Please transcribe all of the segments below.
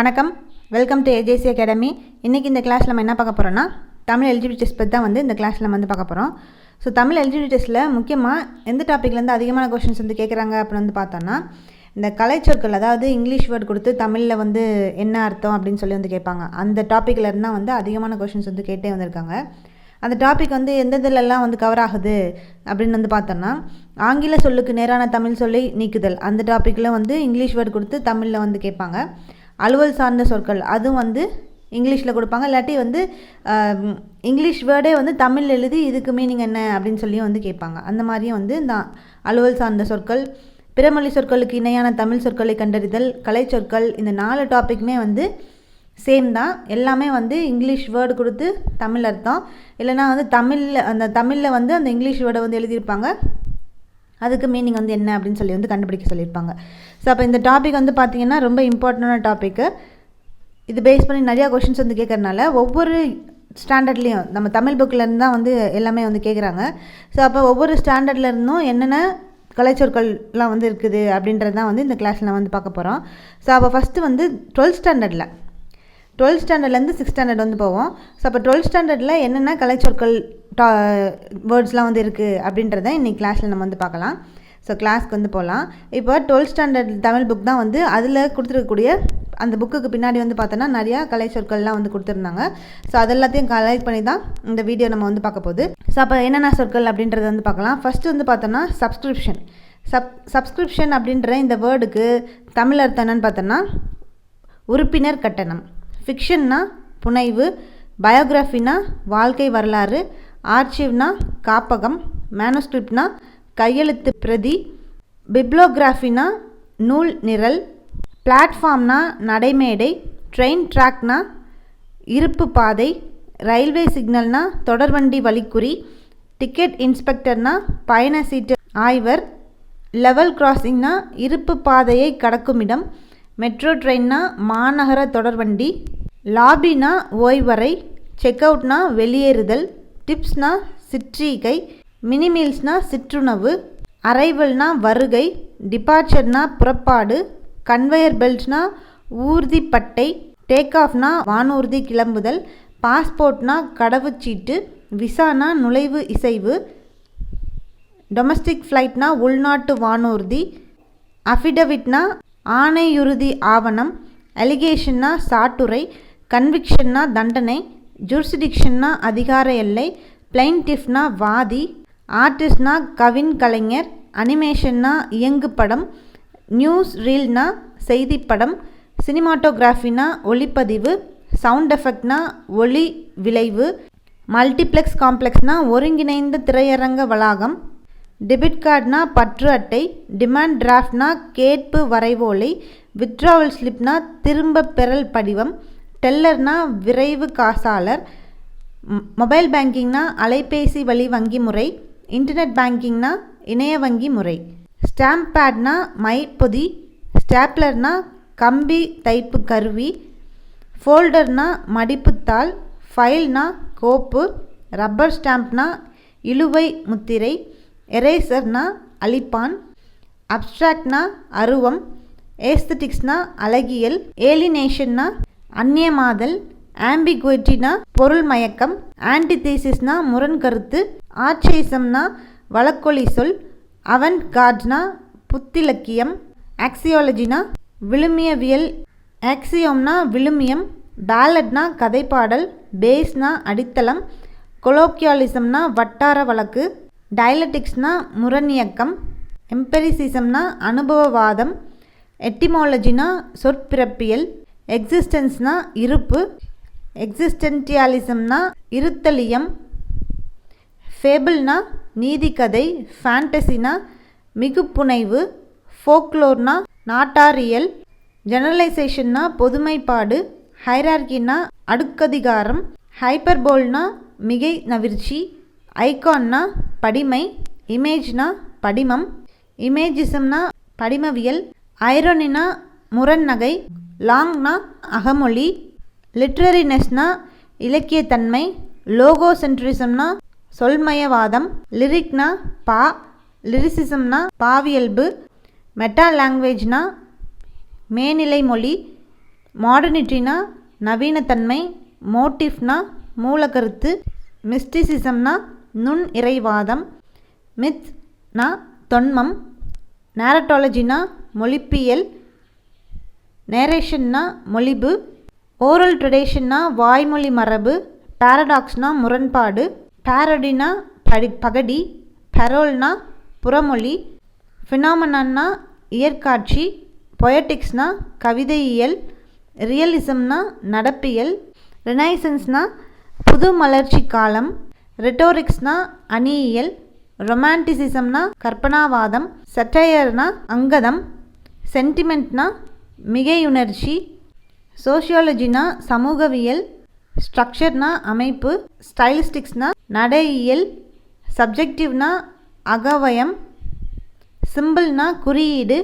வணக்கம். Welcome to AJC academy இன்றைக்கி இந்த கிளாஸில் நம்ம என்ன பார்க்க போகிறோன்னா தமிழ் எலிஜிபிலிட்டி டெஸ்ட் பற்றி தான் வந்து இந்த கிளாஸில் நம்ம வந்து பார்க்க போகிறோம் ஸோ தமிழ் எலிஜிபிலிட்டி டெஸ்ட்டில் முக்கியமாக எந்த டாப்பிக்லேருந்து அதிகமான கொஷின்ஸ் வந்து கேட்குறாங்க அப்படின்னு வந்து பார்த்தோன்னா இந்த கலைச்சொற்கள் அதாவது இங்கிலீஷ் வேர்ட் கொடுத்து தமிழில் வந்து என்ன அர்த்தம் அப்படின்னு சொல்லி வந்து கேட்பாங்க. அந்த டாப்பிக்கில் இருந்தால் வந்து அதிகமான கொஷின்ஸ் வந்து கேட்டே வந்திருக்காங்க. அந்த டாபிக் வந்து எந்த இதிலெல்லாம் வந்து கவர் ஆகுது அப்படின்னு வந்து பார்த்தோன்னா ஆங்கில சொல்லுக்கு நேரான தமிழ் சொல்லி நீக்குதல். அந்த டாப்பிக்கில் வந்து இங்கிலீஷ் வேர்டு கொடுத்து தமிழில் வந்து கேட்பாங்க. அலுவல் சார்ந்த சொற்கள். அதுவும் வந்து இங்கிலீஷில் கொடுப்பாங்க. இல்லாட்டி வந்து இங்கிலீஷ் வேர்டே வந்து தமிழ் எழுதி இதுக்கு மீனிங் என்ன அப்படின்னு சொல்லியும் வந்து கேட்பாங்க. அந்த மாதிரியும் வந்து இந்த அலுவல் சார்ந்த சொற்கள் பிறமொழி சொற்களுக்கு இணையான தமிழ் சொற்களை கண்டறிதல் கலை சொற்கள் இந்த நாலு டாப்பிக்குமே வந்து சேம் தான். எல்லாமே வந்து இங்கிலீஷ் வேர்டு கொடுத்து தமிழ் அர்த்தம். இல்லைனா வந்து தமிழில் அந்த தமிழில் வந்து அந்த இங்கிலீஷ் வேர்டை வந்து எழுதியிருப்பாங்க. அதுக்கு மீனிங் வந்து என்ன அப்படின்னு சொல்லி வந்து கண்டுபிடிக்க சொல்லியிருப்பாங்க. ஸோ அப்போ இந்த டாபிக் வந்து பார்த்திங்கன்னா ரொம்ப இம்பார்ட்டண்டான டாப்பிக்கு இது பேஸ் பண்ணி நிறையா கொஷின்ஸ் வந்து கேட்கறனால ஒவ்வொரு ஸ்டாண்டர்ட்லேயும் நம்ம தமிழ் புக்கிலேருந்து தான் வந்து எல்லாமே வந்து கேட்குறாங்க ஸோ அப்போ ஒவ்வொரு ஸ்டாண்டர்ட்ல இருந்தும் என்னென்ன கலைச்சொற்கள்லாம் வந்து இருக்குது அப்படின்றது தான் வந்து இந்த கிளாஸில் வந்து பார்க்க போகிறோம் ஸோ அப்போ ஃபஸ்ட்டு வந்து டுவெல்த் ஸ்டாண்டர்டில் டுவெல்த் ஸ்டாண்டர்ட்லேருந்து சிக்ஸ் ஸ்டாண்டர்ட் வந்து போவோம். ஸோ அப்போ டுவெல்த் ஸ்டாண்டர்டில் என்னென்ன கலைச்சொற்கள் டா வேர்ட்ஸ்லாம் வந்து இருக்குது அப்படின்றத இன்றைக்கி கிளாஸில் நம்ம வந்து பார்க்கலாம். ஸோ கிளாஸ்க்கு வந்து போகலாம் இப்போ டுவெல்த் ஸ்டாண்டர்ட் தமிழ் புக் தான் வந்து அதில் கொடுத்துருக்கக்கூடிய அந்த புக்குக்கு பின்னாடி வந்து பார்த்தோன்னா நிறையா கலை சொற்கள்லாம் வந்து கொடுத்துருந்தாங்க. ஸோ அதெல்லாத்தையும் கலெக்ட் பண்ணி தான் இந்த வீடியோ நம்ம வந்து பார்க்க போகுது. ஸோ அப்போ என்னென்ன சொற்கள் அப்படின்றத வந்து பார்க்கலாம். ஃபஸ்ட்டு வந்து பார்த்தோன்னா சப்ஸ்கிரிப்ஷன் சப் சப்ஸ்கிரிப்ஷன் அப்படின்ற இந்த வேர்டுக்கு தமிழ் அர்த்தம் என்னன்னு பார்த்தோன்னா உறுப்பினர் கட்டணம். ஃபிக்ஷன்னா புனைவு பயோகிராஃபினா வாழ்க்கை வரலாறு ஆர்ச்சிவ்னா காப்பகம் மேனோஸ்கிரிப்ட்னா கையெழுத்து பிரதி பிப்ளோகிராஃபினா நூல் நிரல் பிளாட்ஃபார்ம்னா நடைமேடை ட்ரெயின் ட்ராக்னா இருப்பு பாதை ரயில்வே சிக்னல்னா தொடர்வண்டி வழிக்குறி டிக்கெட் இன்ஸ்பெக்டர்னா பயண சீட்டு ஆய்வர் லெவல் கிராசிங்னா இருப்பு பாதையை கடக்கும் இடம் மெட்ரோ ட்ரெயின்னா மாநகர தொடர்வண்டி லாபினா ஓய்வறை செக் அவுட்னா வெளியேறுதல் டிப்ஸ்னா சிற்றீகை மினி மீல்ஸ்னா சிற்றுணவு அரைவல்னா வருகை டிபார்ச்சர்னா புறப்பாடு கன்வேயர் பெல்ட்னா ஊர்திப்பட்டை டேக் ஆஃப்னா வானூர்தி கிளம்புதல் பாஸ்போர்ட்னா கடவுச்சீட்டு விசானா நுழைவு இசைவு டொமஸ்டிக் ஃப்ளைட்னா உள்நாட்டு வானூர்தி அஃபிடவிட்னா ஆணையுறுதி ஆவணம் அலிகேஷன்னா சாட்டுரை கன்விக்ஷன்னா தண்டனை ஜூரிஸ்டிக்ஷன்னா அதிகார எல்லை பிளைன்டிஃப்னா வாதி ஆர்டிஸ்ட்னா கவின் கலைஞர் அனிமேஷன்னா இயங்கு படம் நியூஸ் ரீல்னா செய்திப்படம் சினிமாட்டோகிராஃபினா ஒளிப்பதிவு சவுண்ட் எஃபெக்ட்னா ஒளி விளைவு மல்டிப்ளெக்ஸ் காம்ப்ளெக்ஸ்னா ஒருங்கிணைந்த திரையரங்க வளாகம் டெபிட் கார்டுனா பற்று அட்டை டிமாண்ட் டிராஃப்ட்னா கேட்பு வரைவோலை வித்ட்ராவல் ஸ்லிப்னா திரும்ப பெறல் படிவம் டெல்லர்னா விரைவு காசாளர் மொபைல் பேங்கிங்னா அலைபேசி வழி வங்கி முறை இன்டர்நெட் பேங்கிங்னா இணைய வங்கி முறை. ஸ்டாம்ப் பேட்னா மைப்பொதி ஸ்டாப்லர்னா கம்பி தைப்பு கருவி ஃபோல்டர்னா மடிப்புத்தாள் ஃபைல்னா கோப்பு ரப்பர் ஸ்டாம்ப்னா இழுவை முத்திரை எரேசர்னா அழிப்பான் அப்ஸ்ட்ராக்ட்னா அருவம் ஏஸ்தட்டிக்ஸ்னா அழகியல் ஏலினேஷன்னா அந்நியமாதல் ஆம்பிகுவிட்டினா பொருள் மயக்கம் ஆன்டிதீசிஸ்னா முரண்கருத்து ஆட்சேசம்னா வழக்கொலி சொல் அவன் கார்ட்னா புத்திலக்கியம் ஆக்சியாலஜினா விழுமியவியல் ஆக்சியோம்னா விழுமியம் பேலட்னா கதைப்பாடல் பேஸ்னா அடித்தளம் கொலோக்கியாலிசம்னா வட்டார வழக்கு டயலட்டிக்ஸ்னால் முரணியக்கம் எம்பெரிசிசம்னா அனுபவவாதம் எட்டிமாலஜினா சொற்பிறப்பியல் எக்ஸிஸ்டன்ஸ்னா இருப்பு எக்ஸிஸ்டென்டியாலிசம்னா இருத்தலியம் ஃபேபிள்னா நீதிக்கதை ஃபேண்டசினா மிகுப்புனைவு ஃபோக்லோர்னா நாட்டாரியல் ஜெனரலைசேஷன்னா பொதுமைப்பாடு ஹைரார்கினா அடுக்கதிகாரம் ஹைப்பர்போல்னா மிகை நவிர்ச்சி ஐகான்னா படிமை இமேஜ்னா படிமம் இமேஜிசம்னா படிமவியல் ஐரோனினா முரண்நகை லாங்னா அகமொழி லிட்ரரினஸ்னா இலக்கியத்தன்மை லோகோசென்ட்ரிசம்னா சொல்மயவாதம் லிரிக்னா பா லிரிசிசம்னா பாவியல்பு மெட்டா லாங்குவேஜ்னா மேநிலை மொழி மாடர்னிட்டினா நவீனத்தன்மை மோட்டிஃப்னா மூலக்கருத்து மிஸ்டிசிசம்னா நுண் இறைவாதம் மித்னா தொன்மம் நேரட்டாலஜினா மொழிப்பியல் நேரேஷன்னா மொழிபு ஓரல் ட்ரெடிஷன்னா வாய்மொழி மரபு பேரடாக்ஸ்னா முரண்பாடு பேரடினா படி பகடி பெரோல்னா புறமொழி ஃபினாமனா இயற்காட்சி பொயட்டிக்ஸ்னா கவிதையியல் ரியலிசம்னா நடப்பியல் ரினைசன்ஸ்னா புது மலர்ச்சி காலம் ரிட்டோரிக்ஸ்னா அணியியல் ரொமான்டிசிசம்னா கற்பனாவாதம் சட்டையர்னா அங்கதம் சென்டிமெண்ட்னா மிகையுணர்ச்சி சோஷியாலஜினா சமூகவியல் ஸ்ட்ரக்சர்னா அமைப்பு ஸ்டைலிஸ்டிக்ஸ்னா நடையியல் சப்ஜெக்டிவ்னா அகவயம் சிம்பிள்னா குறியீடு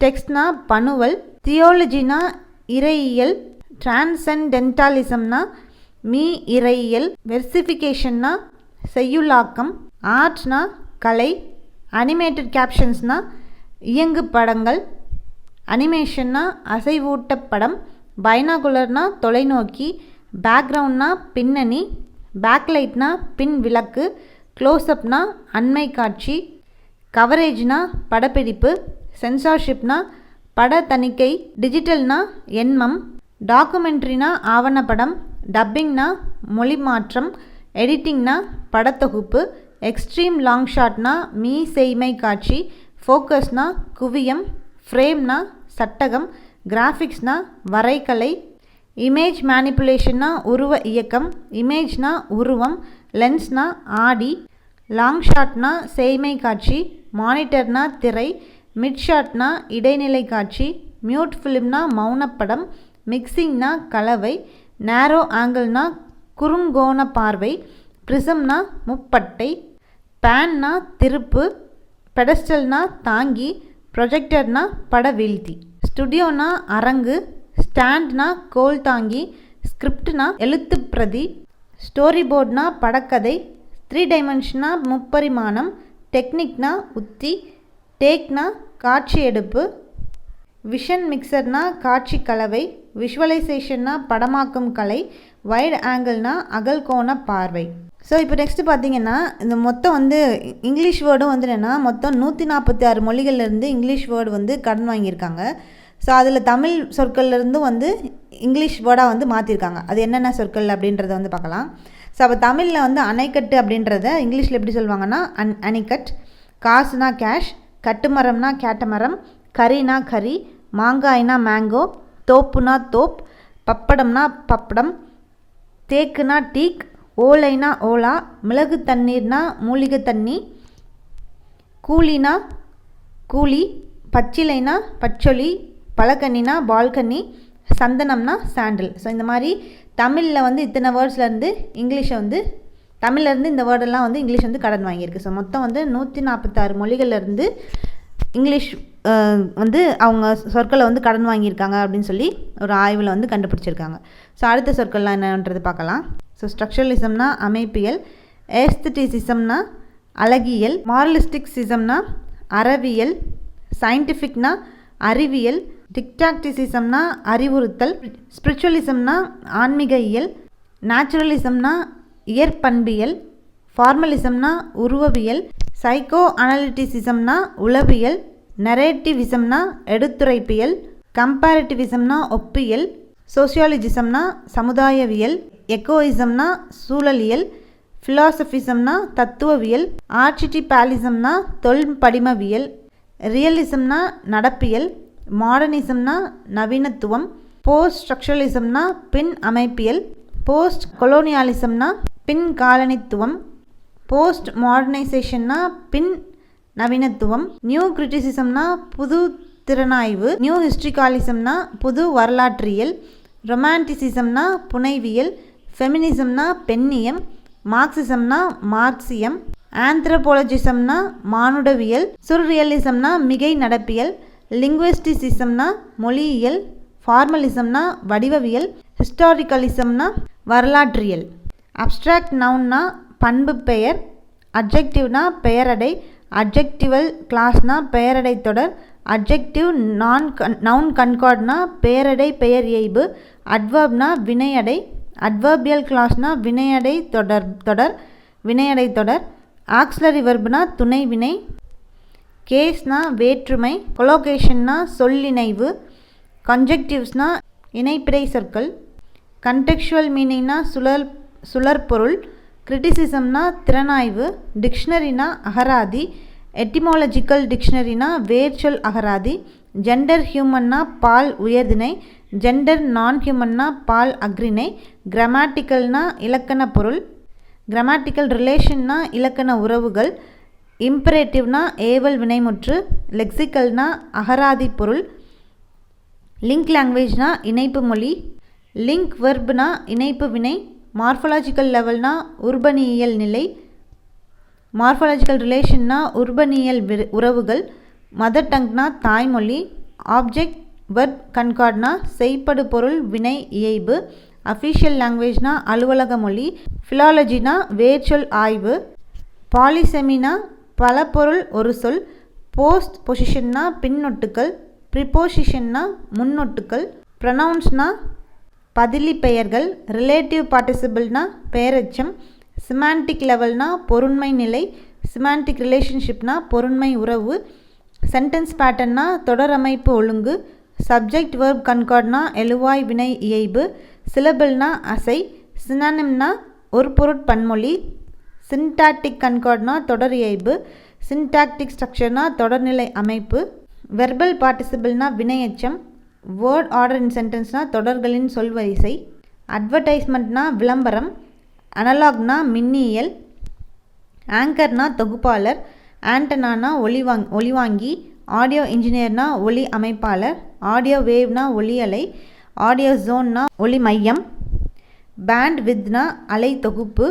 டெக்ஸ்ட்னா பணுவல் தியோலஜினா இறையியல் டிரான்சென்டென்டாலிசம்னா மீ இறையியல் வெர்சிஃபிகேஷன்னா செய்யுளாக்கம் ஆர்ட்னா கலை அனிமேட்டட் கேப்ஷன்ஸ்னா இயங்கு படங்கள் அனிமேஷன்னா அசைவூட்டப்படம் பைனாகுலர்னா தொலைநோக்கி பேக்ரவுண்ட்னா பின்னணி பேக்லைட்னா பின் விளக்கு க்ளோஸ்அப்னா அண்மை காட்சி கவரேஜ்னா படப்பிடிப்பு சென்சார்ஷிப்னா பட தணிக்கை டிஜிட்டல்னா எண்மம் டாக்குமெண்ட்ரினா ஆவணப்படம் டப்பிங்னா மொழி மாற்றம் எடிட்டிங்னா படத்தொகுப்பு எக்ஸ்ட்ரீம் லாங் ஷாட்னா மீ செய்மை காட்சி ஃபோக்கஸ்னா குவியம் ஃப்ரேம்னா சட்டகம் கிராஃபிக்ஸ்னா வரைகலை இமேஜ் மேனிப்புலேஷன்னா உருவ இயக்கம் இமேஜ்னா உருவம் லென்ஸ்னா ஆடி லாங் ஷாட்னா செய்மை காட்சி மானிட்டர்னா திரை மிட் ஷாட்னா இடைநிலை காட்சி மியூட் ஃபிலிம்னா மௌனப்படம் மிக்சிங்னா கலவை நேரோ ஆங்கிள்னா குறுங்கோண பார்வை ப்ரிசம்னா முப்பட்டை பேன்னா திருப்பு பெடஸ்டல்னா தாங்கி ப்ரொஜெக்டர்னா பட வீழ்த்தி ஸ்டுடியோனா அரங்கு ஸ்டாண்ட்னா கோல் தாங்கி ஸ்கிரிப்ட்னா எழுத்து பிரதி ஸ்டோரி போர்ட்னா படக்கதை த்ரீ டைமென்ஷனா முப்பரிமாணம் டெக்னிக்னா உத்தி டேக்னா காட்சி எடுப்பு விஷன் மிக்சர்னா காட்சி கலவை விஷுவலைசேஷன்னா படமாக்கும் கலை வைட் ஆங்கிள்னா அகல்கோண பார்வை. ஸோ இப்போ நெக்ஸ்ட்டு பார்த்தீங்கன்னா இந்த மொத்தம் வந்து இங்கிலீஷ் வேர்டும் வந்து என்னென்னா மொத்தம் நூற்றி நாற்பத்தி ஆறு மொழிகள்லேருந்து இங்கிலீஷ் வேர்டு வந்து கடன் வாங்கியிருக்காங்க. ஸோ அதில் தமிழ் சொற்கள்லேருந்தும் வந்து இங்கிலீஷ் வேர்டாக வந்து மாற்றிருக்காங்க அது என்னென்ன சொற்கள் அப்படின்றத வந்து பார்க்கலாம். ஸோ அப்போ தமிழில் வந்து அணைக்கட்டு அப்படின்றத இங்கிலீஷில் எப்படி சொல்லுவாங்கன்னா அன் அணிக்கட். காசுனா கேஷ் கட்டுமரம்னா கேட்டமரம் கறினா கறி மாங்காய்னா மேங்கோ தோப்புனா தோப் பப்படம்னா பப்படம் தேக்குனா டீக் ஓலைனா ஓலா மிளகு தண்ணீர்னா மூலிகை தண்ணி கூலினா கூலி பச்சிலைனா பச்சொலி பழக்கண்ணினா பால்கனி சந்தனம்னா சாண்டில். ஸோ இந்த மாதிரி தமிழில் வந்து இத்தனை வேர்ட்ஸ்லேருந்து இங்கிலீஷை வந்து தமிழ்லேருந்து இந்த வேர்டெல்லாம் வந்து இங்கிலீஷ் வந்து கடன் வாங்கியிருக்கு. ஸோ மொத்தம் வந்து நூற்றி நாற்பத்தாறு மொழிகள்லேருந்து இங்கிலீஷ் வந்து அவங்க சொற்களை வந்து கடன் வாங்கியிருக்காங்க அப்படின்னு சொல்லி ஒரு ஆய்வில் வந்து கண்டுபிடிச்சிருக்காங்க. ஸோ அடுத்த சொற்கள்லாம் என்னன்றது பார்க்கலாம். ஸோ ஸ்ட்ரக்சரலிசம்னா அமைப்பியல் ஏஸ்தட்டிசிசம்னா அழகியல் மாரலிஸ்டிக்ஸிசம்னா அறவியல் சயின்டிஃபிக்னா அறிவியல் டிக்டாக்டிசிசம்னா அறிவுறுத்தல் ஸ்பிரிச்சுவலிசம்னா ஆன்மீக இயல் நேச்சுரலிசம்னா இயற்பண்பியல் ஃபார்மலிசம்னா உருவவியல் சைக்கோ அனலிட்டிசிசம்னா உளவியல் நரேட்டிவிசம்னா எடுத்துரைப்பியல் கம்பேரிட்டிவிசம்னா ஒப்பியல் சோசியாலஜிசம்னா சமுதாயவியல் எக்கோயிசம்னா சூழலியல் ஃபிலாசபிசம்னா தத்துவவியல் ஆர்ச்சிட்டிபாலிசம்னா தொல்படிமவியல் ரியலிசம்னா நடப்பியல் மாடர்னிசம்னா நவீனத்துவம் போஸ்ட் ஸ்ட்ரக்சரலிசம்னா பின் அமைப்பியல் போஸ்ட் கொலோனியாலிசம்னா பின் காலனித்துவம் போஸ்ட் மாடர்னைசேஷன்னா பின் நவீனத்துவம் நியூ கிரிட்டிசிசம்னா புது திறனாய்வு நியூ ஹிஸ்ட்ரிகாலிசம்னா புது வரலாற்றியல் ரொமான்டிசிசம்னா புனைவியல் ஃபெமினிசம்னா பெண்ணியம் மார்க்சிசம்னா மார்க்சியம் ஆந்த்ரோபாலஜிசம்னா மானுடவியல் சுர்ரியலிசம்னா மிகை நடப்பியல் லிங்குவிஸ்டிசிசம்னா மொழியியல் ஃபார்மலிசம்னா வடிவவியல் ஹிஸ்டாரிக்கலிசம்னா வரலாற்றியல். அப்ட்ராக்ட் நவுன்னா பண்பு பெயர் அப்ஜெக்டிவ்னா பெயரடை அப்ஜெக்டிவல் கிளாஸ்னா பெயரடை தொடர் அட்ஜெக்டிவ் நான் கன் நவுன் கன்கார்ட்னா பேரடை பெயர் இயைபு அட்வர்ப்னா வினையடை அட்வர்பியல் கிளாஸ்னா வினையடை தொடர் தொடர் வினையடை தொடர் ஆக்ஸ்லரி வெர்ப்னா துணை வினை கேஸ்னா வேற்றுமை கொலோகேஷன்னா சொல்லிணைவு கன்ஜெக்டிவ்ஸ்னா இணைப்பிடை சொற்கள் கண்டெக்சுவல் மீனிங்னா சுழல் சுழற்பொருள் கிரிட்டிசிசம்னா திறனாய்வு டிக்ஷனரினா அகராதி எட்டிமாலஜிக்கல் டிக்ஷனரினா வேர்ச்சொல் அகராதி ஜெண்டர் ஹியூமன்னா பால் உயர்திணை ஜெண்டர் நான் ஹியூமன்னா பால் அக்ரிணை கிராமட்டிக்கல்னா இலக்கண பொருள் கிராமட்டிக்கல் ரிலேஷன்னா இலக்கண உறவுகள் இம்பரேட்டிவ்னா ஏவல் வினைமுற்று லெக்சிக்கல்னா அகராதி பொருள் லிங்க் லாங்குவேஜ்னா இணைப்பு மொழி லிங்க் வெர்ப்னா இணைப்பு வினை மார்ஃபலாஜிக்கல் லெவல்னா உர்பனியல் நிலை மார்ஃபலாஜிக்கல் ரிலேஷன்னா உர்பனியல் உறவுகள் மதர் டங்க்னா தாய்மொழி ஆப்ஜெக்ட் வெர்ப் கன்கார்ட்னா செய்ப்படு பொருள் வினை இயைபு அஃபிஷியல் லாங்குவேஜ்னா அலுவலக மொழி ஃபிலாலஜினா வேர்ச்சொல் ஆய்வு பாலிசெமினா பல பொருள் ஒரு சொல் போஸ்ட் பொசிஷன்னா பின்னொட்டுக்கள் ப்ரிப்போசிஷன்னா முன்னொட்டுக்கள் ப்ரனவுன்ஸ்னா பதிலி பெயர்கள் ரிலேட்டிவ் பார்ட்டிசிபிள்னா பெயரெச்சம் சிமாண்டிக் லெவல்னா பொருண்மை நிலை சிமாண்டிக் ரிலேஷன்ஷிப்னா பொருண்மை உறவு சென்டென்ஸ் பேட்டர்னா தொடரமைப்பு ஒழுங்கு சப்ஜெக்ட் வேர்ப் கன்கார்ட்னா எழுவாய் வினை இயைபு சிலபிள்னா அசை சினானிம்னா ஒரு பொருட்பன்மொழி சின்டாக்டிக் கன்கார்ட்னா தொடர் இயைபு சின்டாக்டிக் ஸ்ட்ரக்சர்னா தொடர்நிலை அமைப்பு வெர்பல் பார்ட்டிசிபிள்னா வினையச்சம் வேர்ட் ஆர்டர் இன் சென்டென்ஸ்னால் தொடர்களின் சொல்வரிசை அட்வர்டைஸ்மெண்ட்னா விளம்பரம் அனலாக்னா மின்னியல் ஆங்கர்னா தொகுப்பாளர் ஆண்டனானா ஒளிவாங் ஒளிவாங்கி ஆடியோ இன்ஜினியர்னா ஒளி அமைப்பாளர் ஆடியோ வேவ்னா ஒளியலை ஆடியோ ஜோன்னா ஒளி மையம் பேண்ட் வித்னா அலை தொகுப்பு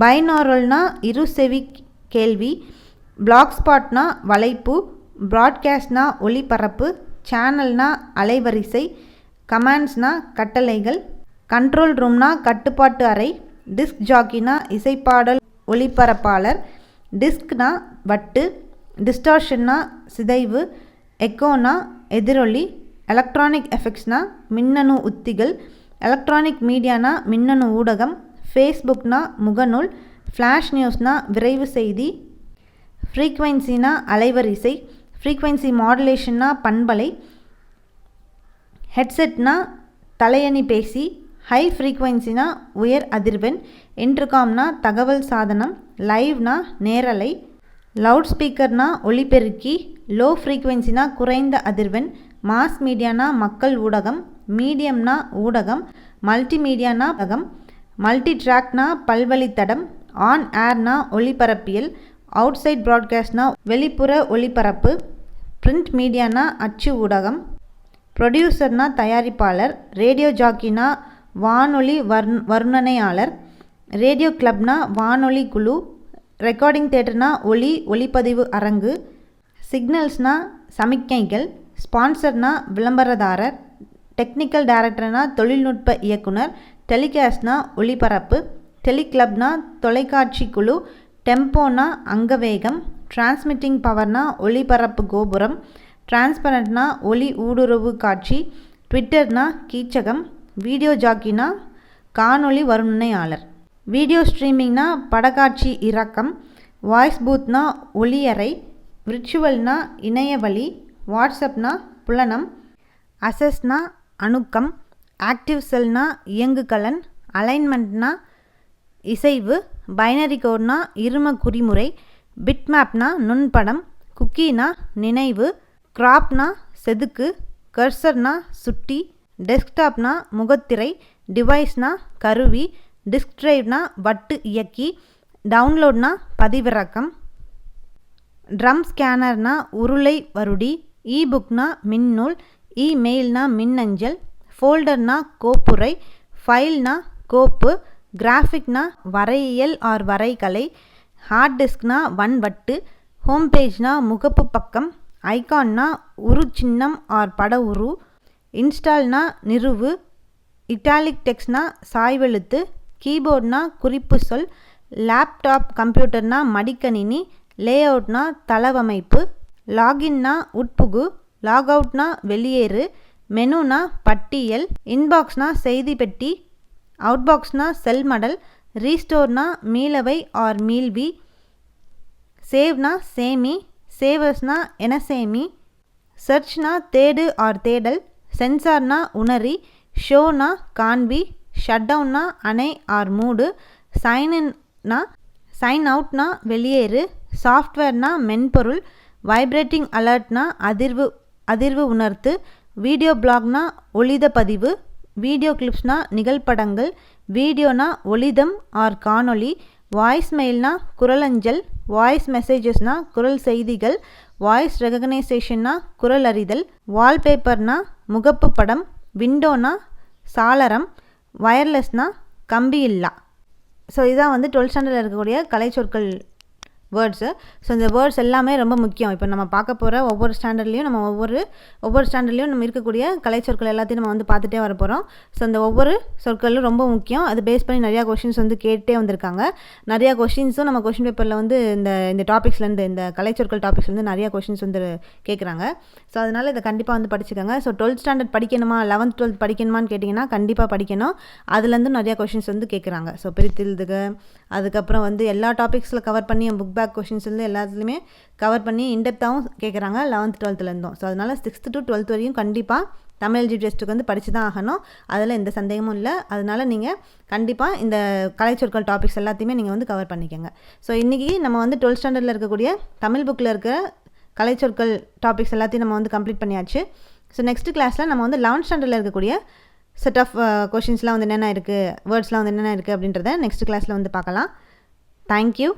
பைனாரல்னா இருசெவி கேள்வி பிளாக் ஸ்பாட்னா வலைப்பு ப்ராட்காஸ்ட்னா ஒளிபரப்பு சேனல்னால் அலைவரிசை கமாண்ட்ஸ்னால் கட்டளைகள் கண்ட்ரோல் ரூம்னா கட்டுப்பாட்டு அறை டிஸ்க் ஜாக்கினா இசைப்பாடல் ஒளிபரப்பாளர் டிஸ்க்னா வட்டு டிஸ்டார்ஷன்னா சிதைவு எக்கோனா எதிரொலி எலக்ட்ரானிக் எஃபெக்ட்ஸ்னா மின்னணு உத்திகள் எலக்ட்ரானிக் மீடியானா மின்னணு ஊடகம் ஃபேஸ்புக்னா முகநூல் ஃப்ளாஷ் நியூஸ்னா விரைவு செய்தி ஃப்ரீக்வன்சினா அலைவரிசை ஃப்ரீக்வன்சி மாடுலேஷன்னா பண்பலை ஹெட்செட்னா தலையணி பேசி ஹை ஃப்ரீக்வன்சினா உயர் அதிர்வெண் இன்டர்காம்னா தகவல் சாதனம் லைவ்னா நேரலை லவுட் ஸ்பீக்கர்னா ஒளிபெருக்கி லோ ஃப்ரீக்வன்சினா குறைந்த அதிர்வெண் மாஸ் மீடியானா மக்கள் ஊடகம் மீடியம்னா ஊடகம் மல்டிமீடியானா ஊடகம் மல்டி ட்ராக்னா பல்வழித்தடம் ஆன் ஏர்னா ஒளிபரப்பியல் அவுட் சைட் ப்ராட்காஸ்ட்னா வெளிப்புற ஒளிபரப்பு பிரிண்ட் மீடியானா அச்சு ஊடகம் ப்ரொடியூசர்னா தயாரிப்பாளர் ரேடியோ ஜாக்கினா வானொலி வர்ண் வர்ணனையாளர் ரேடியோ கிளப்னா வானொலி குழு ரெக்கார்டிங் தேட்டர்னா ஒளி ஒளிப்பதிவு அரங்கு சிக்னல்ஸ்னா சமிக்ஞைகள் ஸ்பான்சர்னா விளம்பரதாரர் டெக்னிக்கல் டைரக்டர்னா தொழில்நுட்ப இயக்குனர் டெலிகாஸ்ட்னா ஒளிபரப்பு டெலிகிளப்னா தொலைக்காட்சி குழு டெம்போனா அங்கவேகம் டிரான்ஸ்மிட்டிங் பவர்னா ஒளிபரப்பு கோபுரம் டிரான்ஸ்பரண்ட்னா ஒளி ஊடுருவு காட்சி ட்விட்டர்னா கீச்சகம் வீடியோ ஜாக்கினா காணொளி வருணனையாளர் வீடியோ ஸ்ட்ரீமிங்னா படக்காட்சி இறக்கம் வாய்ஸ் பூத்னா ஒளியறை விர்ச்சுவல்னா இணையவழி வாட்ஸ்அப்னா புலனம் அசஸ்னா அணுக்கம் ஆக்டிவ் செல்னா இயங்குகலன் அலைன்மெண்ட்னா இசைவு பைனரி கோட்னா இரும குறிமுறை பிட்மேப்னா நுண்படம் குக்கீனா நினைவு கிராப்னா செதுக்கு கர்சர்னா சுட்டி டெஸ்க்டாப்னா முகத்திரை டிவைஸ்னா கருவி டிஸ்க் டிரைவ்னா வட்டு இயக்கி டவுன்லோட்னா பதிவிறக்கம். ட்ரம் ஸ்கேனர்னா உருளை வருடி இபுக்னா மின்னூல் இமெயில்னா மின்னஞ்சல் ஃபோல்டர்னா கோப்புரை ஃபைல்னா கோப்பு கிராஃபிக்னா வரையியல் ஆர் வரைகலை ஹார்ட் டிஸ்க்னா வன்வட்டு ஹோம் பேஜ்னா முகப்பு பக்கம் ஐகான்னா உரு சின்னம் ஆர் பட உரு இன்ஸ்டால்னா நிறுவு இட்டாலிக் டெக்ஸ்ட்னா சாய்வெழுத்து கீபோர்ட்னா குறிப்பு சொல் லேப்டாப் கம்ப்யூட்டர்னா மடிக்கணினி லேஅவுட்னா தளவமைப்பு லாகின்னா உட்புகு லாக் அவுட்னா வெளியேறு மெனுனா பட்டியல் இன்பாக்ஸ்னா செய்தி பெட்டி அவுட்பாக்ஸ்னா செல் மடல் ரீஸ்டோர்னா மீளவை ஆர் மீள்வி சேவ்னா சேமி சேவர்ஸ்னா என சேமி சர்ச்னா தேடு ஆர் தேடல் சென்சார்னா உணரி ஷோனா காண்பி ஷட் டவுன்னா அணை ஆர் மூடு சைன்இன்னா சைன் அவுட்னா வெளியேறு சாஃப்ட்வேர்னா மென்பொருள் வைப்ரேட்டிங் அலர்ட்னா அதிர்வு அதிர்வு உணர்த்து வீடியோ பிளாக்னா ஒளித பதிவு வீடியோ கிளிப்ஸ்னால் நிகழ்படங்கள் வீடியோனா ஒளிதம் ஆர் காணொளி வாய்ஸ் மெயில்னா குரலஞ்சல் வாய்ஸ் மெசேஜஸ்னா குரல் செய்திகள் வாய்ஸ் ரெகக்னைசேஷன்னா குரல் அறிதல் வால்பேப்பர்னா முகப்பு படம் விண்டோனா சாளரம் வயர்லெஸ்னா கம்பி இல்லா ஸோ இதான் வந்து டுவெல்த் ஸ்டாண்டர்டில் இருக்கக்கூடிய கலைச்சொற்கள் வேர்ட்ஸு ஸோ இந்த வேர்ட்ஸ் எல்லாமே ரொம்ப முக்கியம். இப்போ நம்ம பார்க்க போகிற ஒவ்வொரு ஸ்டாண்டர்ட்லேயும் நம்ம ஒவ்வொரு ஒவ்வொரு ஸ்டாண்டர்ட்லேயும் நம்ம இருக்கக்கூடிய கலை சொற்கள் எல்லாத்தையும் நம்ம வந்து பார்த்துட்டே வர போகிறோம் ஸோ அந்த ஒவ்வொரு சொற்களும் ரொம்ப முக்கியம். அது பேஸ் பண்ணி நிறையா கொஷின்ஸ் வந்து கேட்டே வந்திருக்காங்க. நிறையா கொஷின்ஸும் நம்ம கொஷின் பேப்பரில் வந்து இந்த இந்த டாபிக்ஸ்லேருந்து இந்த கலைச்சொற்கள் டாபிக்ஸ்லேருந்து நிறையா கொஷின்ஸ் வந்து கேட்குறாங்க ஸோ அதனால் இதை கண்டிப்பாக வந்து படிச்சுக்கோங்க. ஸோ டுவெல்த் ஸ்டாண்டர்ட் படிக்கணுமா? லெவன்த் டுவெல்த் படிக்கணுமான்னு கேட்டிங்கன்னா கண்டிப்பாக படிக்கணும். அதுலேருந்து நிறையா கொஷின்ஸ் வந்து கேட்குறாங்க ஸோ பிரித்தெழுதுக அதுக்கப்புறம் வந்து எல்லா டாபிக்ஸில் கவர் பண்ணி புக் பேக் கொஷின்ஸ்லேருந்து எல்லாத்துலேயுமே கவர் பண்ணி இன்டெப்த்தாகவும் கேட்குறாங்க லெவன்த் டுவெல்த்துலேருந்தும் ஸோ அதனால் சிக்ஸ்த்து டு டுவெல்த் வரையும் கண்டிப்பாக தமிழ் எல்ஜி டெஸ்ட்டுக்கு வந்து படித்து தான் ஆகணும். அதில் எந்த சந்தேகமும் இல்லை. அதனால் நீங்கள் கண்டிப்பாக இந்த கலைச்சொற்கள் டாபிக்ஸ் எல்லாத்தையுமே நீங்கள் வந்து கவர் பண்ணிக்கோங்க. ஸோ இன்றைக்கி நம்ம வந்து டுவெல்த் ஸ்டாண்டர்டில் இருக்கக்கூடிய தமிழ் புக்கில் இருக்கிற கலைச்சொற்கள் டாபிக்ஸ் எல்லாத்தையும் நம்ம வந்து கம்ப்ளீட் பண்ணியாச்சு. ஸோ நெக்ஸ்ட் கிளாஸில் நம்ம வந்து லெவன்த் ஸ்டாண்டர்டில் இருக்கக்கூடிய செட் ஆஃப் கொஷின்ஸ்லாம் வந்து என்னென்ன இருக்குது வேர்ட்ஸ்லாம் வந்து என்னென்ன இருக்குது அப்படின்றத நெக்ஸ்ட் கிளாஸில் வந்து பார்க்கலாம். தேங்க்யூ